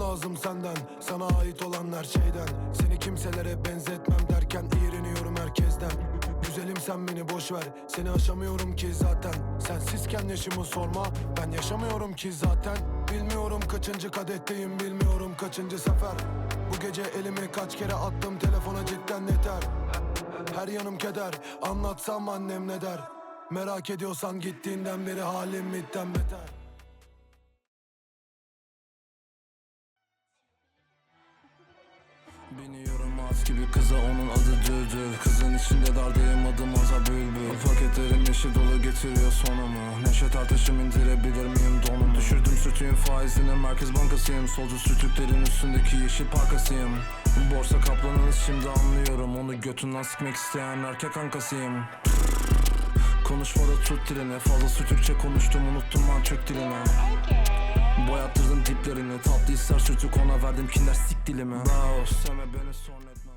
lazım senden. Sana ait olan her şeyden. Seni kimselere benzetmem derken iğreniyorum herkesten. Güzelim sen beni boş ver. Seni aşamıyorum ki zaten. Sensizken yaşımı sorma. Ben yaşamıyorum ki zaten. Bilmiyorum kaçıncı kadetteyim Bilmiyorum kaçıncı sefer. Bu gece elimi kaç kere attım Telefona cidden yeter Her yanım keder. Anlatsam annem ne der? Merak ediyorsan gittiğinden beri halim midden beter Biniyorum at gibi kıza onun adı Düldül Kızın içinde dardayım adım Aza Bülbül. Paketlerim yeşil dolu getiriyor sonumu. Neşe tartışım indirebilir miyim donumu? Düşürdüm sütüğün faizine Merkez Bankasıyım. Solcu sütüklerin üstündeki yeşil parkasıyım. Borsa kaplanınız şimdi anlıyorum. Onu götünden sikmek isteyen erkek kankasıyım Konuşmada tut dilini. Fazla sütükçe konuştum unuttum ben çök dilini Boyattırdım diplerini. Tatlı ister sütük ona verdim kinder. Sik dilimi Bravo Seme beni son etme